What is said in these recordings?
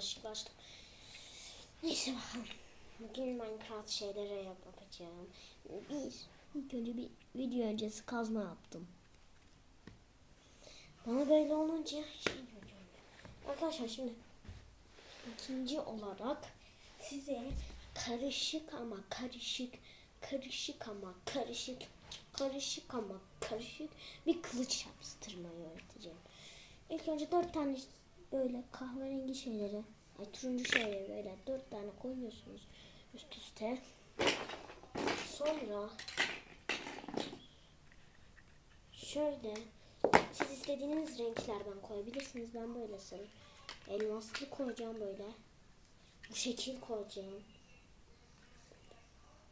yanlışlıkla açtım. Neyse bakalım. Bugün Minecraft şeyleri yapacağım. Bir, ilk bir video öncesi kazma yaptım. Bana böyle olunca şey görüyorum. Arkadaşlar şimdi ikinci olarak size karışık ama karışık, karışık ama karışık, karışık ama karışık bir kılıç yaptırmayı öğreteceğim. İlk önce dört tane böyle kahverengi şeyleri, ay turuncu şeyleri böyle dört tane koyuyorsunuz üst üste. Sonra şöyle siz istediğiniz renklerden koyabilirsiniz. Ben böyle sarı elmaslı koyacağım böyle. Bu şekil koyacağım.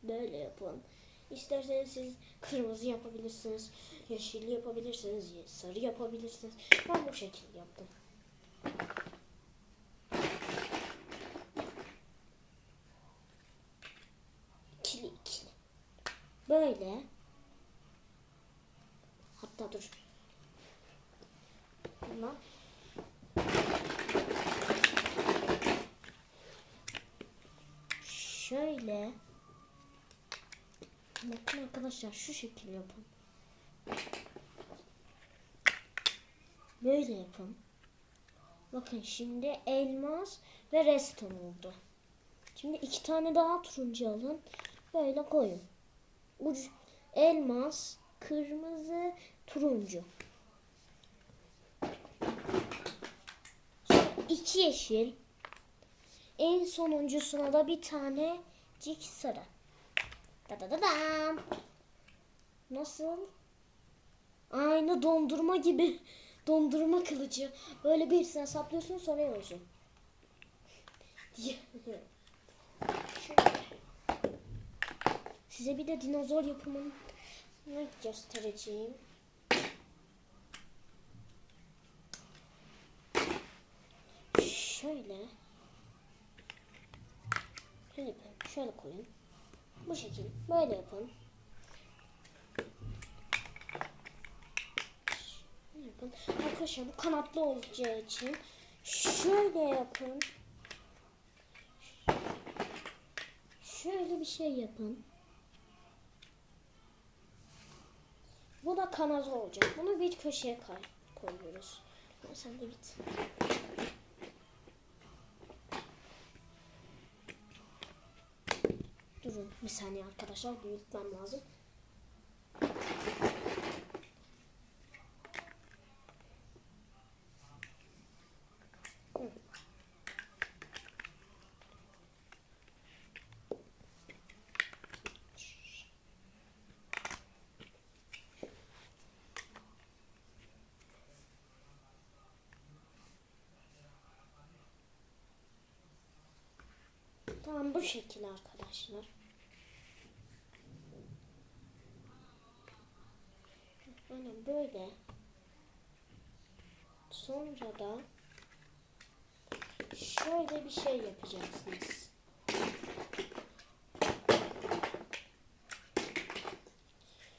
Böyle yapın. İsterseniz siz kırmızı yapabilirsiniz, yeşil yapabilirsiniz, sarı yapabilirsiniz. Ben bu şekil yaptım. Böyle. Hatta dur. Bundan. Şöyle. Bakın arkadaşlar şu şekil yapın. Böyle yapın. Bakın şimdi elmas ve reston oldu. Şimdi iki tane daha turuncu alın. Böyle koyun. Ucu, elmas, kırmızı, turuncu. Sonra iki yeşil. En sonuncusuna da bir tane cik sarı. Da da da dam. Nasıl? Aynı dondurma gibi. Dondurma kılıcı. Böyle birisine saplıyorsun sonra. Şöyle. Size bir de dinozor yapımını göstereceğim. Şöyle. Şöyle. Şöyle koyun. Bu şekil. Böyle yapın. Yapın. Arkadaşlar bu kanatlı olacağı için şöyle yapın. Şöyle bir şey yapın. Bu da kanat olacak. Bunu bir köşeye kay koyuyoruz. Ama sen de git. Durun bir saniye arkadaşlar büyütmem lazım. Tamam bu şekil arkadaşlar. Aynen böyle. Sonra da şöyle bir şey yapacaksınız.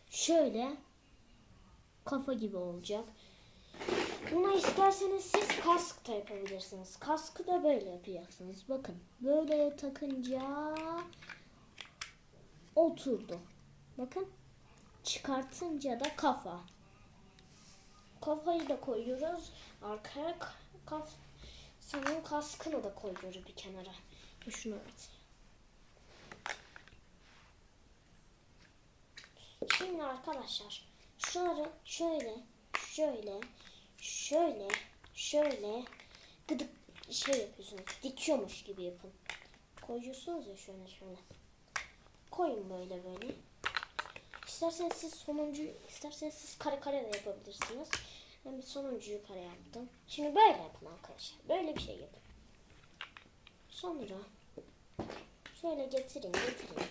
Şöyle kafa gibi olacak. Buna isterseniz siz kask da yapabilirsiniz. Kaskı da böyle yapacaksınız. Bakın böyle takınca oturdu. Bakın çıkartınca da kafa. Kafayı da koyuyoruz. Arkaya ka- kaf sanırım kaskını da koyuyoruz bir kenara. Şunu evet. Şimdi arkadaşlar şunları şöyle şöyle şöyle şöyle gıdık şey yapıyorsunuz. Dikiyormuş gibi yapın. Koyuyorsunuz ya şöyle şöyle. Koyun böyle böyle. İsterseniz siz sonuncu, isterseniz siz kare kare de yapabilirsiniz. Ben bir sonuncuyu kare yaptım. Şimdi böyle yapın arkadaşlar. Böyle bir şey yapın. Sonra şöyle getirin getirin.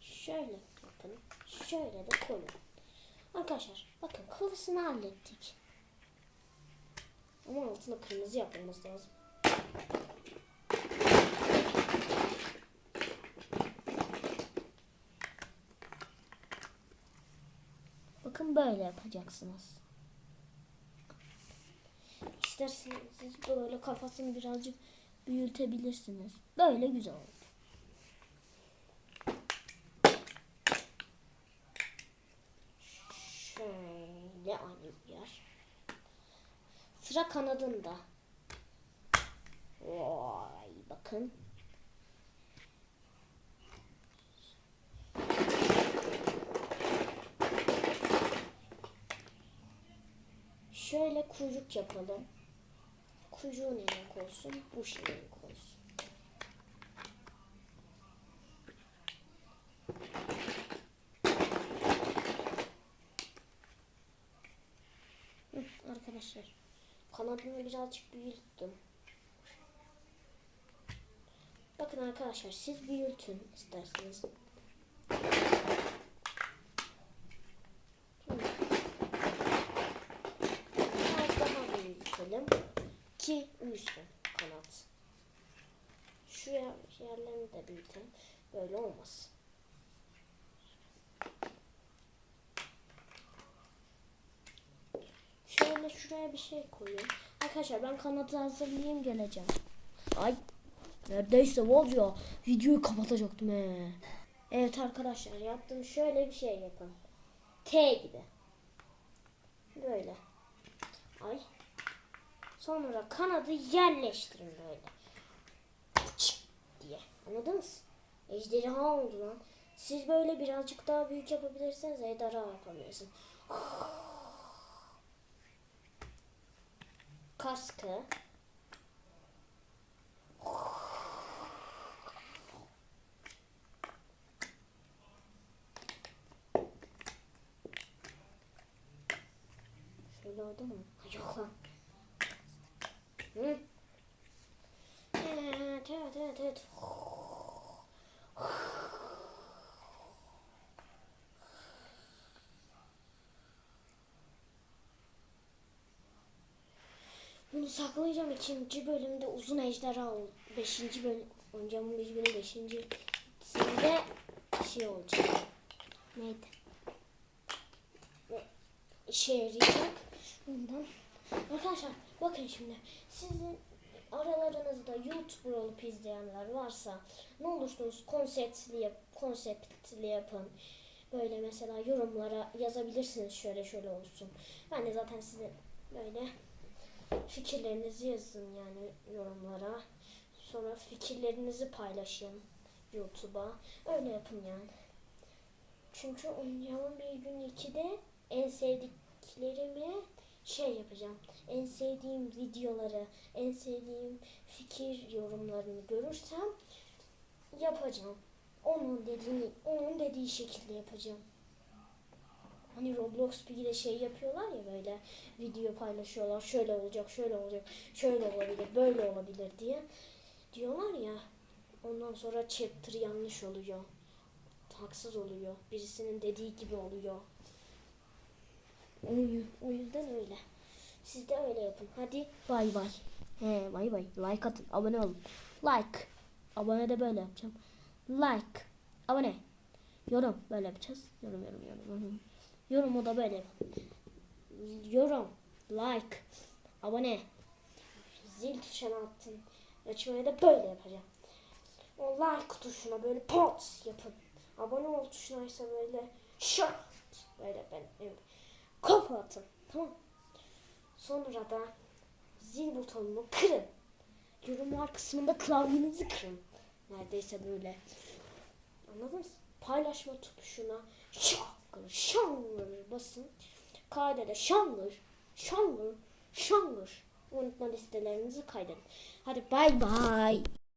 Şöyle yapın. Şöyle de koyun. Arkadaşlar bakın kılıfını hallettik. Ama altına kırmızı yapmamız lazım. Bakın böyle yapacaksınız. İsterseniz böyle kafasını birazcık büyütebilirsiniz. Böyle güzel oldu. Şöyle aynı bir yer. Sıra kanadında. Vay bakın. Şöyle kuyruk yapalım. Kuyruğun renk olsun, bu şey olsun. Hı, arkadaşlar, kanadını birazcık büyüttüm. Bakın arkadaşlar, siz büyütün isterseniz. Biraz daha büyütelim ki uyusun kanat. Şu yer, yerlerini de büyütelim. Böyle olmaz. Şöyle şuraya bir şey koyayım. Arkadaşlar ben kanadı hazırlayayım geleceğim. Ay neredeyse var ya videoyu kapatacaktım he. Evet arkadaşlar yaptım şöyle bir şey yapın. T gibi. Böyle. Ay. Sonra kanadı yerleştirin böyle. Çık diye. Anladınız? Ejderha oldu lan. Siz böyle birazcık daha büyük yapabilirseniz ejderha yapabilirsin. Kaskı. Şöyle oldu mu? Yok lan. Hı? Evet, evet, evet, evet. Saklayacağım ikinci bölümde uzun ejderha ol. Beşinci bölüm oynayacağım beşinci bölüm beşinci sinde şey olacak. Neydi? İşe yarayacak. Ondan. Arkadaşlar bakın şimdi sizin aralarınızda YouTuber olup izleyenler varsa ne olursunuz konseptli yap, konseptli yapın. Böyle mesela yorumlara yazabilirsiniz şöyle şöyle olsun. Ben de zaten size böyle fikirlerinizi yazın yani yorumlara. Sonra fikirlerinizi paylaşın YouTube'a. Öyle yapın yani. Çünkü oynayacağım bir gün ikide en sevdiklerimi şey yapacağım. En sevdiğim videoları, en sevdiğim fikir yorumlarını görürsem yapacağım. Onun dediğini, onun dediği şekilde yapacağım. Hani Roblox bir de şey yapıyorlar ya böyle video paylaşıyorlar. Şöyle olacak, şöyle olacak, şöyle olabilir, böyle olabilir diye diyorlar ya. Ondan sonra chapter yanlış oluyor. Haksız oluyor. Birisinin dediği gibi oluyor. O yü- o yüzden öyle. Siz de öyle yapın. Hadi bay bay. He bay bay. Like atın. Abone olun. Like. Abone de böyle yapacağım. Like. Abone. Yorum. Böyle yapacağız. Yorum yorum yorum. yorum. Yorumu da böyle. Yorum. Like. Abone. Zil tuşuna attın. Açmayı da böyle yapacağım. O like tuşuna böyle pot yapın. Abone ol tuşuna ise böyle şart. Böyle ben evet. kafa atın. Tamam. Sonra da zil butonunu kırın. Yorumlar kısmında klavyenizi kırın. Neredeyse böyle. Anladınız? Paylaşma tuşuna şangır şangır basın. Kaydede şangır şangır şangır. Unutma listelerinizi kaydedin. Hadi bay bay.